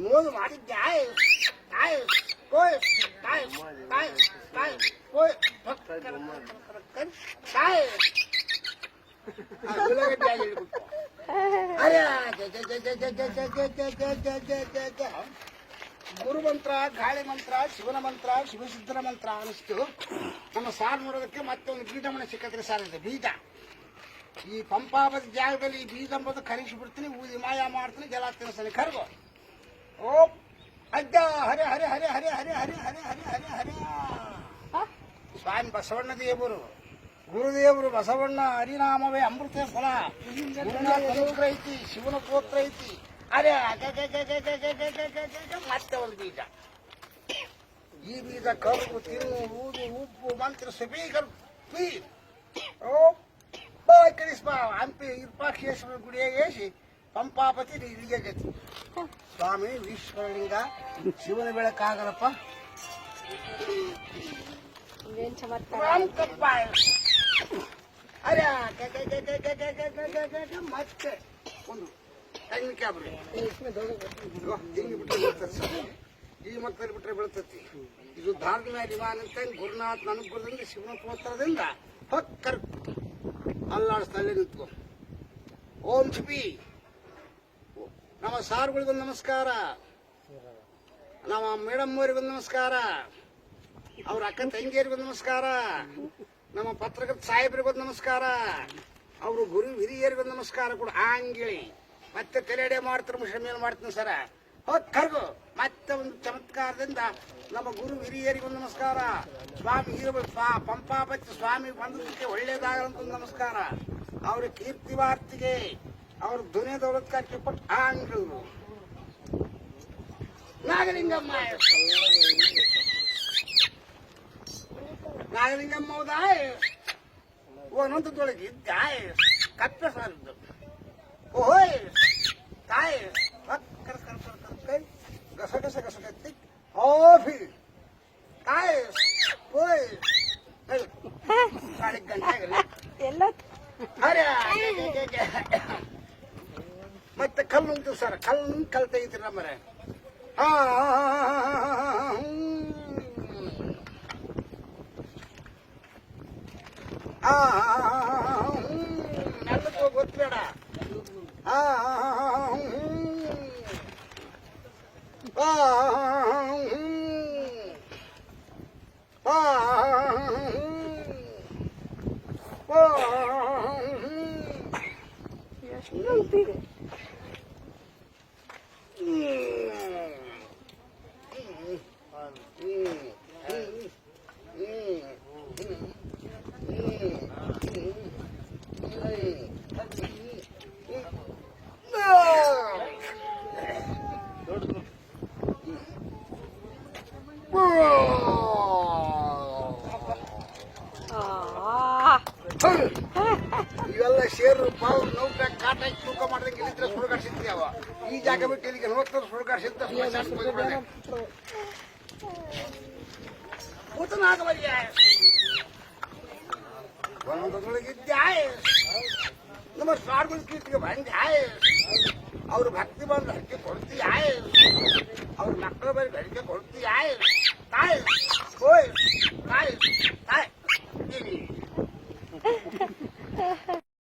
ಮೂರು ಮಾಡಿದ್ದೆ ಆಯ್ ಆಯ್ ಕೋಯ್ ತಾಯ್ ತಾಯ್ ತಾಯ್ ಕೋಯ್ ತಾಯ್ ಗುರು ಮಂತ್ರ ಗಾಳಿ ಮಂತ್ರ ಶಿವನ ಮಂತ್ರ ಶಿವಸಿದ್ಧರ ಮಂತ್ರ ಅನಿಸ್ತು ನಮ್ಮ ಸಾರ್ ನೋಡೋದಕ್ಕೆ ಮತ್ತೊಂದು ಬೀಜಮನೆ ಸಿಕ್ಕತ್ರಿ ಸಾರ್ ಇದೆ ಬೀಜ ಈ ಪಂಪಾಪದ ಜಾಗದಲ್ಲಿ ಈ ಬೀಜ ಅಂಬೋದು ಕರಿಸಿ ಬಿಡ್ತೀನಿ ಊದಿ ಮಾಯ ಮಾಡ್ತೀನಿ ಜಲ ಸರಿ ಕರ್ಗೋ ಓ ಅಜ್ಜ ಹರೆ ಹರೆ ಹರೆ ಹರೆ ಹರೆ ಹರೆ ಹರೆ ಹರೆ ಹರೆ ಹರೆ. ಸ್ವಾಮಿ ಬಸವಣ್ಣ ದೇವರು. ಗುರುದೇವರು ಬಸವಣ್ಣ ಹರಿನಾಮವೇ ಅಮೃತ ಫಲ ಅನುಗ್ರಹ ಐತಿ ಶಿವನ ಗೋತ್ರ ಐತಿ. ಅರೆ ಮತ್ತೆ ಒಂದು ಬೀಜ. ಈ ಬೀಜ ಕರುಗು ತಿನ್ನು ಊದು ಉಪ್ಪು ಮಂತ್ರ ಸುಬೀಗರು ಪೀ ಓ ಬಾ ಕಳಿಸ್ಬಾ ಹಂಪಿ ಇರ್ಪಾಕ್ಷೇಶ್ವರ ಗುಡಿಯಾಗ ಏಸಿ. ಪಂಪಾಪತಿ ಇಲ್ಲಿಗೆ ಸ್ವಾಮಿ ಈಶ್ವರಲಿಂಗ ಶಿವನ ಬೆಳಕಾಗಲಪ್ಪ ಚಮತ್ಕಾರ ಮತ್ತೆ ಒಂದು ಈ ಮಕ್ಕಳು ಬಿಟ್ರೆ ಬೀಳ್ತತಿ ಇದು ಧಾರ್ಮಿಕ ಅಭಿಮಾನ ಅಂತ ಗುರುನಾಥ್ ನನಗೆ ಶಿವನ ಪೋತ್ರದಿಂದ ಹೊಕ್ಕರ್ ಅಲ್ಲಾಡಿಸ್ತಾ ನಿಂತ್ಕೊ ಓಂ ಶಿಪಿ ನಮ್ಮ ಸಾರ್ಗಳಿಗೊಂದು ನಮಸ್ಕಾರ. ನಮ್ಮ ಮೇಡಮ್ ಅವರಿಗೊಂದು ನಮಸ್ಕಾರ. ಅವ್ರ ಅಕ್ಕ ತಂಗಿಯರಿಗೊಂದು ನಮಸ್ಕಾರ. ನಮ್ಮ ಪತ್ರಕರ್ತ ಸಾಹೇಬ್ರಿಗೊಂದು ನಮಸ್ಕಾರ. ಅವರು ಗುರು ಹಿರಿಯರಿಗೊಂದು ನಮಸ್ಕಾರ ಕೂಡ. ಆಂಗಿಳಿ ಮತ್ತೆ ತಲೆಡೆ ಮಾಡ್ತಾರೆ ಏನು ಮಾಡ್ತೀನಿ ಸರ. ಹೋದ್ ಕರ್ಗು. ಮತ್ತೆ ಒಂದು ಚಮತ್ಕಾರದಿಂದ ನಮ್ಮ ಗುರು ಹಿರಿಯರಿಗೊಂದು ನಮಸ್ಕಾರ. ಸ್ವಾಮಿ ಹೀರ ಪಂಪಾಪತಿ ಸ್ವಾಮಿ ಬಂದದಕ್ಕೆ ಒಳ್ಳೇದಾಗಲಂತ ಒಂದು ನಮಸ್ಕಾರ. ಅವ್ರ ಕೀರ್ತಿ ವಾರ್ತಿಗೆ ಅವ್ರ ಧ್ವನಿ ದೌಲತ್ ಕಾಕಿ ಕೊಟ್ಟು ಆಂಗ್ರು ನಾಗಲಿಂಗಮ್ಮ ನಾಗಲಿಂಗಮ್ಮ ಹೌದಾಯ ಒಂದೊಂದು ತೊಳಗಿದ್ದಾಯ ಕಪ್ಪೆ ಸಾರಿದ್ದು ಕಲ್ಲು ಉಂಟು ಸರ್ ಕಲ್ ಕಲ್ ತೆಗಿತೀರಿ ನಮ್ಮನೆ ಹಾ ನನಗೂ ಗೊತ್ತಬೇಡ ಹಾ ಹಾ ಇವೆಲ್ಲ ಸೇರು ಪಾವು ನೋವು ಈ ಜಾಗ ಬಿಟ್ಟು ಇಲ್ಲಿಗೆ ನಲವತ್ತರ ಸುಳ್ಕಾರ ಸಿಗ್ತ ಒಂದೊಂದ್ಯಾಯ ನಮ್ಮ ಸಾರ್ಗಳು ಕೀರ್ತಿಗೆ ಬಂದ್ಯಾಯ? ಅವ್ರ ಭಕ್ತಿ ಬಂದು ಹಕ್ಕಿ ಕೊಡ್ತೀಯಾಯ? ಅವ್ರ ಮಕ್ಕಳ ಬರೀ ಬೆಳಿಗ್ಗೆ